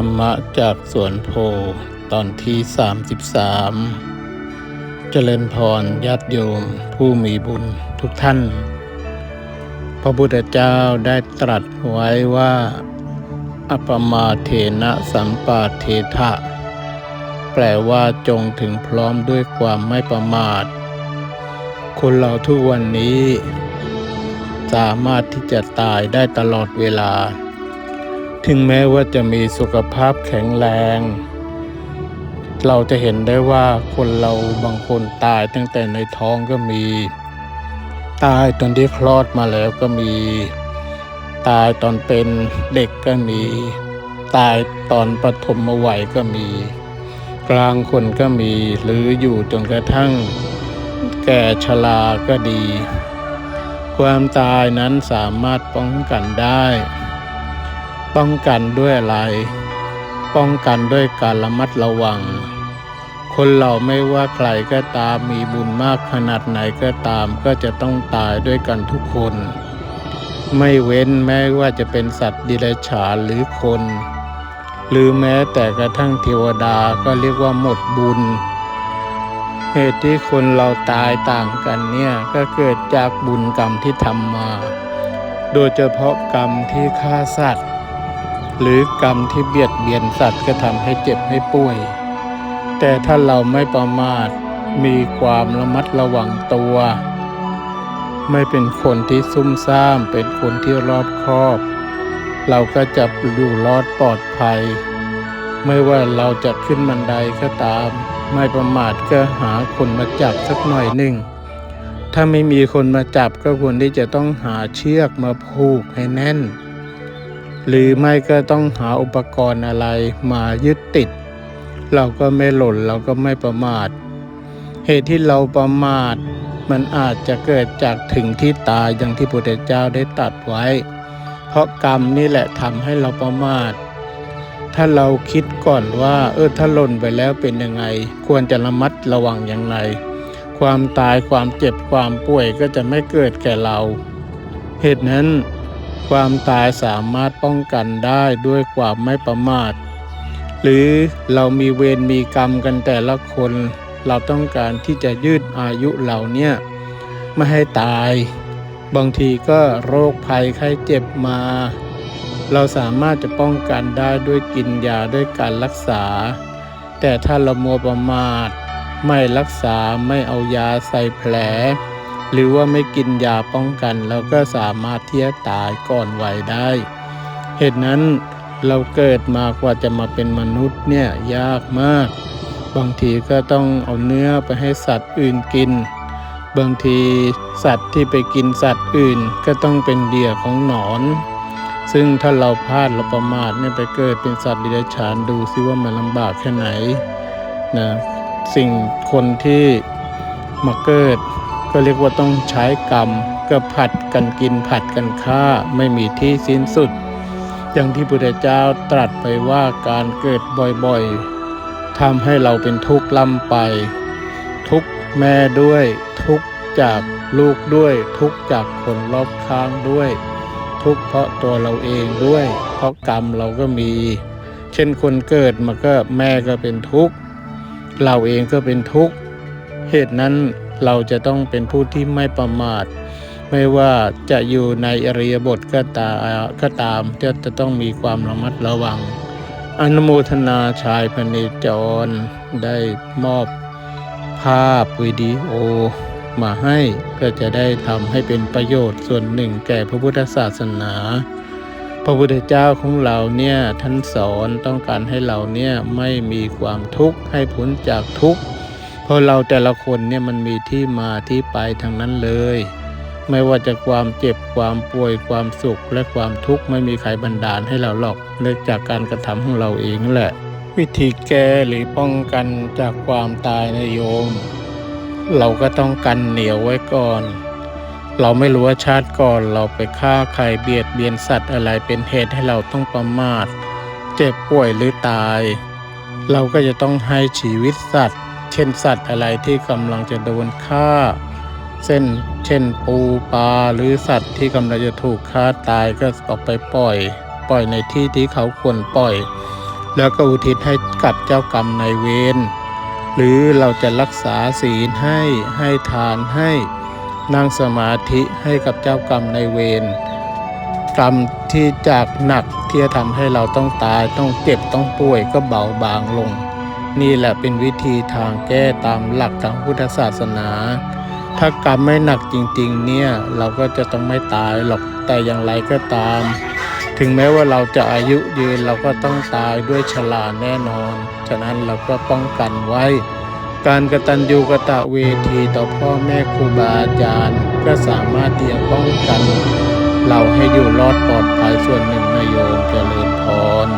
รรมะจากสวนโพตอนที่ 33 เจริญพรญาติโยมผู้มีบุญทุกท่าน พระพุทธเจ้าได้ตรัสไว้ว่า อัปปมาเทนะสัมปาเททะ แปลว่าจงถึงพร้อมด้วยความไม่ประมาท คนเราทุกวันนี้ สามารถที่จะตายได้ตลอดเวลา ถึงแม้ว่าจะมีสุขภาพแข็งแรง เราจะเห็นได้ว่าคนเราบางคนตายตั้งแต่ในท้องก็มี ตายตอนที่คลอดมาแล้วก็มี ตายตอนเป็นเด็กก็มี ตายตอนปฐมวัยก็มี กลางคนก็มีหรืออยู่จนกระทั่ง แก่ชราก็ดี ความตายนั้นสามารถป้องกันได้ ป้องกันด้วยอะไร ป้องกันด้วยการระมัดระวัง คนเราไม่ว่าใครก็ตามมีบุญมากขนาดไหนก็ตามก็จะต้องตายด้วยกันทุกคน ไม่เว้นแม้ว่าจะเป็นสัตว์ดิเรกชันหรือคน หรือแม้แต่กระทั่งเทวดาก็เรียกว่าหมดบุญเหตุที่คนเราตายต่างกันเนี่ยก็เกิดจากบุญกรรมที่ทำมา โดยเฉพาะกรรมที่ฆ่าสัตว์ หรือกรรมที่เบียดเบียนสัตว์ก็ทำให้เจ็บให้ป่วย แต่ถ้าเราไม่ประมาทมีความระมัดระวังตัว ไม่เป็นคนที่ซุ่มซ่ามเป็นคนที่รอบคอบ เราก็จะอยู่รอดปลอดภัย ไม่ว่าเราจะขึ้นบันไดก็ตาม ไม่ประมาทก็หาคนมาจับสักหน่อยหนึ่งถ้าไม่มีคนมาจับก็ควรที่จะต้องหาเชือกมาผูกให้แน่น หรือไม่ก็ต้องหาอุปกรณ์อะไรมายึดติด เราก็ไม่หล่นเราก็ไม่ประมาท เหตุที่เราประมาท มันอาจจะเกิดจากถึงที่ตายอย่างที่พระพุทธเจ้าได้ตัดไว้ เพราะกรรมนี่แหละทำให้เราประมาท ถ้าเราคิดก่อนว่า เออถ้าหล่นไปแล้วเป็นยังไง ควรจะระมัดระวังอย่างไร ความตายความเจ็บความป่วยก็จะไม่เกิดแก่เรา เหตุนั้น ความตายสามารถป้องกันได้ด้วยความไม่ประมาท หรือเรามีเวรมีกรรมกันแต่ละคน เราต้องการที่จะยืดอายุเราเนี่ยไม่ให้ตาย บางทีก็โรคภัยไข้เจ็บมา เราสามารถจะป้องกันได้ด้วยกินยาด้วยการรักษา แต่ถ้าเรามัวประมาท ไม่รักษาไม่เอายาใส่แผล หรือว่าไม่กินยาป้องกันเราก็สามารถที่จะตายก่อนวัยได้ เหตุนั้นเราเกิดมากว่าจะมาเป็นมนุษย์เนี่ยยากมาก บางทีก็ต้องเอาเนื้อไปให้สัตว์อื่นกิน บางทีสัตว์ที่ไปกินสัตว์อื่นก็ต้องเป็นเหยื่อของหนอน ซึ่งถ้าเราพลาดเราประมาทเนี่ยไปเกิดเป็นสัตว์ดิเรกชันดูซิว่ามันลำบากแค่ไหนนะสิ่งคนที่มาเกิด ก็เรียกว่าต้องใช้กรรมก็ผัดกันกินผัดกันฆ่าไม่มีที่สิ้นสุด อย่างที่พุทธเจ้าตรัสไปว่าการเกิดบ่อยๆทำให้เราเป็นทุกข์ล่ำไป ทุกข์แม่ด้วยทุกข์จากลูกด้วยทุกข์จากคนรอบข้างด้วย ทุกข์เพราะตัวเราเองด้วย เพราะกรรมเราก็มี เช่นคนเกิดมาก็แม่ก็เป็นทุกข์เราเองก็เป็นทุกข์เหตุนั้น เราจะต้องเป็นผู้ที่ไม่ประมาท ไม่ว่าจะอยู่ในอริยบทก็ตาก็ตามจะจะต้องมีความระมัดระวัง อนุโมทนาชายพเนจรได้มอบภาพวิดีโอมาให้ก็จะได้ทำให้เป็นประโยชน์ส่วนหนึ่งแก่พระพุทธศาสนา พระพุทธเจ้าของเราเนี่ยท่านสอนต้องการให้เราเนี่ยไม่มีความทุกข์ให้พ้นจากทุกข์ พราะเราแต่ละคนเนี่ยมันมีที่มาที่ไปทางนั้นเลย ไม่ว่าจะความเจ็บความป่วยความสุขและความทุกข์ไม่มีใครบันดาลให้เราหรอกเนื่องจากการกระทำของเราเองแหละ วิธีแก้หรือป้องกันจากความตายนะโยม เราก็ต้องกันเหนียวไว้ก่อน เราไม่รู้ว่าชาติก่อนเราไปฆ่าใครเบียดเบียนสัตว์อะไรเป็นเหตุให้เราต้องประมาท เจ็บป่วยหรือตาย เราก็จะต้องให้ชีวิตสัตว์ เช่นสัตว์อะไรที่กำลังจะโดนฆ่าเส้นเช่นปูปลาหรือสัตว์ที่กำลังจะถูกฆ่าตายก็ออกไปปล่อย ปล่อยในที่ที่เขาควรปล่อย แล้วก็อุทิศให้กับเจ้ากรรมนายเวรหรือเราจะรักษาศีลให้ให้ทานให้นั่งสมาธิให้กับเจ้ากรรมนายเวรกรรมที่จากหนักที่จะทำให้เราต้องตายต้องเจ็บต้องป่วยก็เบาบางลง นี่แหละเป็นวิธีทางแก้ตามหลักทางพุทธศาสนา ถ้ากรรมไม่หนักจริง ๆ เนี่ยเราก็จะต้องไม่ตายหรอกแต่อย่างไรก็ตาม ถึงแม้ว่าเราจะอายุยืนเราก็ต้องตายด้วยชราแน่นอน ฉะนั้นเราก็ป้องกันไว้ การกตัญญูกตเวทีต่อพ่อแม่ครูบาอาจารย์ ก็สามารถที่จะป้องกัน เราให้อยู่รอดปลอดภัยส่วนหนึ่งนายโยมเจริญพร